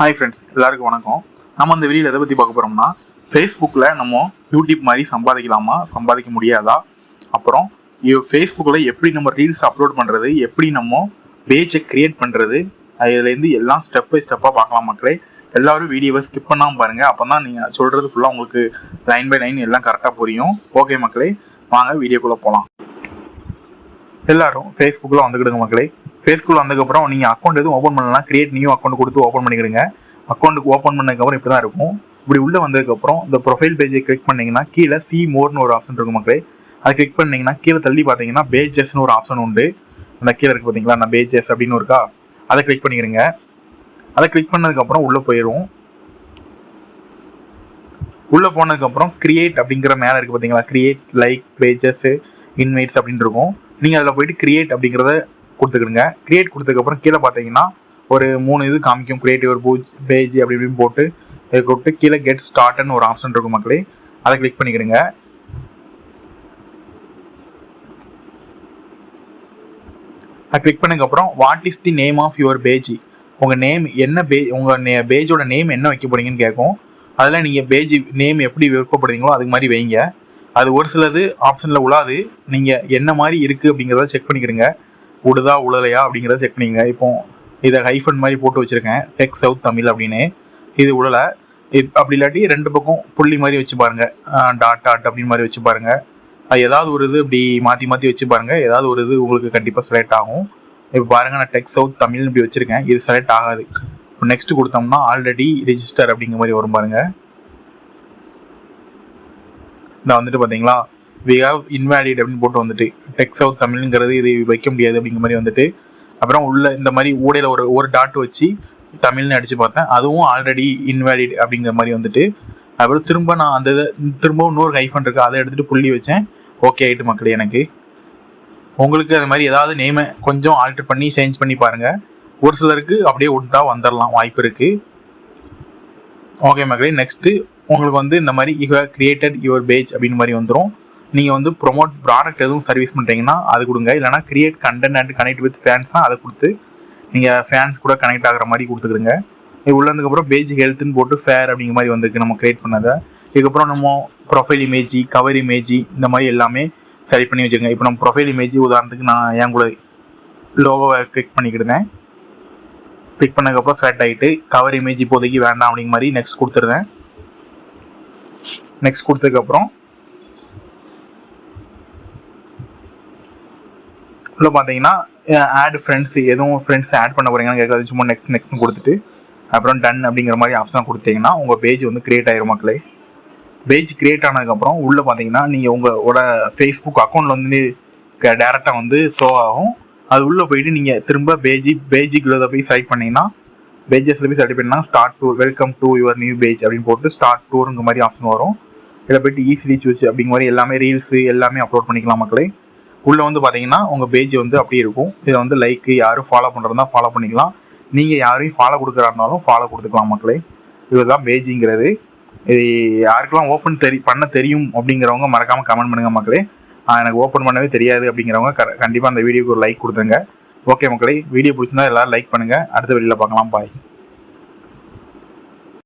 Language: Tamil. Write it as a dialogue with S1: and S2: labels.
S1: ஹாய் ஃப்ரெண்ட்ஸ் எல்லாருக்கும் வணக்கம். நம்ம இந்த வெளியில் எதை பற்றி பார்க்க போகிறோம்னா ஃபேஸ்புக்கில் நம்ம யூடியூப் மாதிரி சம்பாதிக்கலாமா சம்பாதிக்க முடியாதா? அப்புறம் ஃபேஸ்புக்கில் எப்படி நம்ம ரீல்ஸ் அப்லோட் பண்ணுறது எப்படி நம்ம பேஜை க்ரியேட் பண்ணுறது அதுலேருந்து எல்லாம் ஸ்டெப் பை ஸ்டெப்பாக பார்க்கலாம் மக்களே. எல்லாரும் வீடியோவை ஸ்கிப் பண்ணாமல் பாருங்கள் அப்போ தான் நீங்கள் சொல்கிறது ஃபுல்லாக உங்களுக்கு லைன் பை லைன் எல்லாம் கரெக்டாக புரியும். ஓகே மக்களே வாங்க வீடியோக்குள்ளே போகலாம் எல்லாரும் ஃபேஸ்புக்கில் வந்துக்கிடுங்க மக்களே. ஃபேஸ்புக்கில் வந்ததுக்கப்புறம் நீங்கள் அக்கௌண்ட் எதுவும் ஓப்பன் பண்ணலாம் கிரியேட் நியூ அக்கௌண்ட் கொடுத்து ஓப்பன் பண்ணிக்கிடுங்க. அக்கௌண்ட்டுக்கு ஓப்பன் பண்ணதுக்கப்புறம் இப்படி தான் இருக்கும். இப்படி உள்ளே வந்ததுக்கப்புறம் இந்த ப்ரொஃபைல் பேஜை கிளிக் பண்ணிங்கன்னா கீழே சி மோர்னு ஒரு ஆப்ஷன் இருக்கும் மக்களே. அதை கிளிக் பண்ணிங்கன்னா கீழே தள்ளி பார்த்தீங்கன்னா பேஜஸ்னு ஒரு ஆப்ஷன் உண்டு. அந்த கீழே இருக்கு பார்த்தீங்களா? அந்த பேஜஸ் அப்படின்னு இருக்கா? அதை கிளிக் பண்ணிக்கிறீங்க அதை கிளிக் பண்ணதுக்கப்புறம் உள்ளே போயிடும் உள்ளே போனதுக்கப்புறம் கிரியேட் அப்படிங்கிற மேலே இருக்குது பார்த்தீங்களா? கிரியேட் லைக் பேஜஸ் இன்வைட்ஸ் அப்படின்னு இருக்கும். நீங்கள் அதில் போயிட்டு கிரியேட் அப்படிங்கிறத கொடுத்துக்கிடுங்க. கிரியேட் கொடுத்ததுக்கப்புறம் கீழே பார்த்தீங்கன்னா ஒரு மூணு இது காமிக்கும். கிரியேட்டிவ் ஒரு பூஜ் பேஜ் அப்படி இப்படின்னு போட்டு இதை கொடுத்து கீழே கெட் ஸ்டார்ட்னு ஒரு ஆப்ஷன் இருக்கும் மக்களே. அதை கிளிக் பண்ணிக்கிடுங்க. அதை கிளிக் பண்ணதுக்கப்புறம் what is the name of your page உங்கள் நேம் என்ன பே உங்கள் நே பேஜோட நேம் என்ன வைக்க போறீங்கன்னு கேட்கும். அதில் நீங்கள் பேஜ் நேம் எப்படி விருப்பப்படுறீங்களோ அதுக்கு மாதிரி வைங்க. அது ஒரு சிலது ஆப்ஷனில் உழாது நீங்கள் என்ன மாதிரி இருக்குது அப்படிங்கிறத செக் பண்ணிக்கிடுங்க. உடுதா உழலையா அப்படிங்கிறத செக் பண்ணிக்கங்க இப்போ இதை ஹைஃபன் மாதிரி போட்டு வச்சுருக்கேன். டெக் சவுத் தமிழ் அப்படின்னு. இது உழலை இப் அப்படி இல்லாட்டி ரெண்டு பக்கம் புள்ளி மாதிரி வச்சு பாருங்கள் டாட் டாட் அப்படின்னு மாதிரி வச்சு பாருங்கள் அது ஏதாவது ஒரு இது இப்படி மாற்றி மாற்றி வச்சு பாருங்கள் ஏதாவது ஒரு இது உங்களுக்கு கண்டிப்பாக செலக்ட் ஆகும். இப்போ பாருங்க நான் டெக் சவுத் தமிழ் இப்படி வச்சுருக்கேன். இது செலக்ட் ஆகாது. இப்போ நெக்ஸ்ட் கொடுத்தோம்னா ஆல்ரெடி ரிஜிஸ்டர் அப்படிங்கிற மாதிரி வரும் பாருங்கள் நான் வந்துட்டு பார்த்தீங்களா வி ஹவ் இன்வேலிட் அப்படின்னு போட்டு வந்துட்டு டெக் சவுத் தமிழ்ங்கிறது இது வைக்க முடியாது அப்படிங்கிற மாதிரி வந்துட்டு அப்புறம் உள்ள இந்த மாதிரி ஊடையில் ஒரு ஒரு டாட் வச்சு தமிழ்னு அடிச்சு பார்த்தேன். அதுவும் ஆல்ரெடி இன்வேலிட் அப்படிங்கிற மாதிரி வந்துட்டு அப்புறம் திரும்ப நான் அந்த இதை திரும்பவும் இன்னொரு ஹைஃபன் இருக்கு அதை எடுத்துட்டு புள்ளி வச்சேன். ஓகே ஆயிட்டு மக்களே எனக்கு. உங்களுக்கு அது மாதிரி ஏதாவது நேமை கொஞ்சம் ஆல்டர் பண்ணி சேஞ்ச் பண்ணி பாருங்க. ஒரு சிலருக்கு அப்படியே விட்டா வந்துடலாம் வாய்ப்பு இருக்கு. ஓகே மக்களே நெக்ஸ்ட்டு உங்களுக்கு வந்து இந்த மாதிரி you have created your page அப்படின்னு மாதிரி வந்துடும் நீங்கள் வந்து ப்ரொமோட் ப்ராடக்ட் எதுவும் சர்வீஸ் பண்ணுறீங்கன்னா அது கொடுங்க. இல்லைனா create content and connect with ஃபேன்ஸ்னால் அதை கொடுத்து நீங்கள் ஃபேன்ஸ் கூட கனெக்ட் ஆகிற மாதிரி கொடுத்துக்கிடுங்க. இது உள்ளதுக்கப்புறம் பேஜ் ஹெல்த்துன்னு போட்டு ஃபேர் அப்படிங்கிற மாதிரி வந்திருக்கு நம்ம கிரியேட் பண்ணதை. இதுக்கப்புறம் நம்ம ப்ரொஃபைல் இமேஜி கவர் இமேஜி இந்த மாதிரி எல்லாமே சரி பண்ணி வச்சுருங்க இப்போ நம்ம ப்ரொஃபைல் இமேஜ் உதாரணத்துக்கு நான் என் கூட லோகோவை கிளிக் பண்ணிக்கிடுதேன் கிளிக் பண்ணதுக்கப்புறம் செலக்ட் ஆகிட்டு கவர் இமேஜ் இப்போதைக்கு வேண்டாம் அப்படிங்கிற மாதிரி நெக்ஸ்ட் கொடுத்துருந்தேன் நெக்ஸ்ட் கொடுத்ததுக்கப்புறம் உள்ள பார்த்தீங்கன்னா ஆட் ஃப்ரெண்ட்ஸ் எதுவும் ஃப்ரெண்ட்ஸ் ஆட் பண்ண போறீங்கன்னு கேட்காது சும்மா நெக்ஸ்ட் நெக்ஸ்ட் கொடுத்துட்டு அப்புறம் டன் அப்படிங்கிற மாதிரி ஆப்ஷன் கொடுத்தீங்கன்னா உங்கள் பேஜ் வந்து கிரியேட் ஆயிரும் மக்களே. பேஜ் கிரியேட் ஆனதுக்கப்புறம் உள்ளே பார்த்தீங்கன்னா நீங்கள் உங்களோட ஃபேஸ்புக் அக்கௌண்ட்டில் வந்து டேரெக்டாக வந்து ஷோ ஆகும். அது உள்ளே போயிட்டு நீங்கள் திரும்ப பேஜி பேஜிக்குள்ளே போய் செலக்ட் பண்ணீங்கன்னா பேஜஸில் போய் செலக்ட் பண்ணிங்கன்னா start tour welcome to your new page அப்படின்னு போட்டு ஸ்டார்ட் டூருங்கிற மாதிரி ஆப்ஷன் வரும். இதில் போயிட்டு ஈஸிலி சூஸ் அப்படிங்கிற மாதிரி எல்லாமே ரீல்ஸு எல்லாமே அப்லோட் பண்ணிக்கலாம் மக்களே. உள்ளே வந்து பார்த்தீங்கன்னா உங்கள் பேஜ் வந்து அப்படியே இருக்கும். இதை வந்து லைக்கு யாரும் ஃபாலோ பண்ணுறதா ஃபாலோ பண்ணிக்கலாம். நீங்கள் யாரையும் ஃபாலோ கொடுக்குறாருனாலும் ஃபாலோ கொடுத்துக்கலாம் மக்களே. இதுதான் பேஜிங்கிறது இது யாருக்கெல்லாம் ஓப்பன் தெரி பண்ண தெரியும் அப்படிங்கிறவங்க மறக்காமல் கமெண்ட் பண்ணுங்கள் மக்களே. எனக்கு ஓப்பன் பண்ணவே தெரியாது அப்படிங்கிறவங்க க கண்டிப்பாக அந்த வீடியோக்கு ஒரு லைக் கொடுத்துருங்க. ஓகே மக்களே வீடியோ பிடிச்சிருந்தா எல்லோரும் லைக் பண்ணுங்கள் அடுத்த வீடியோவில் பார்க்கலாம். பாய்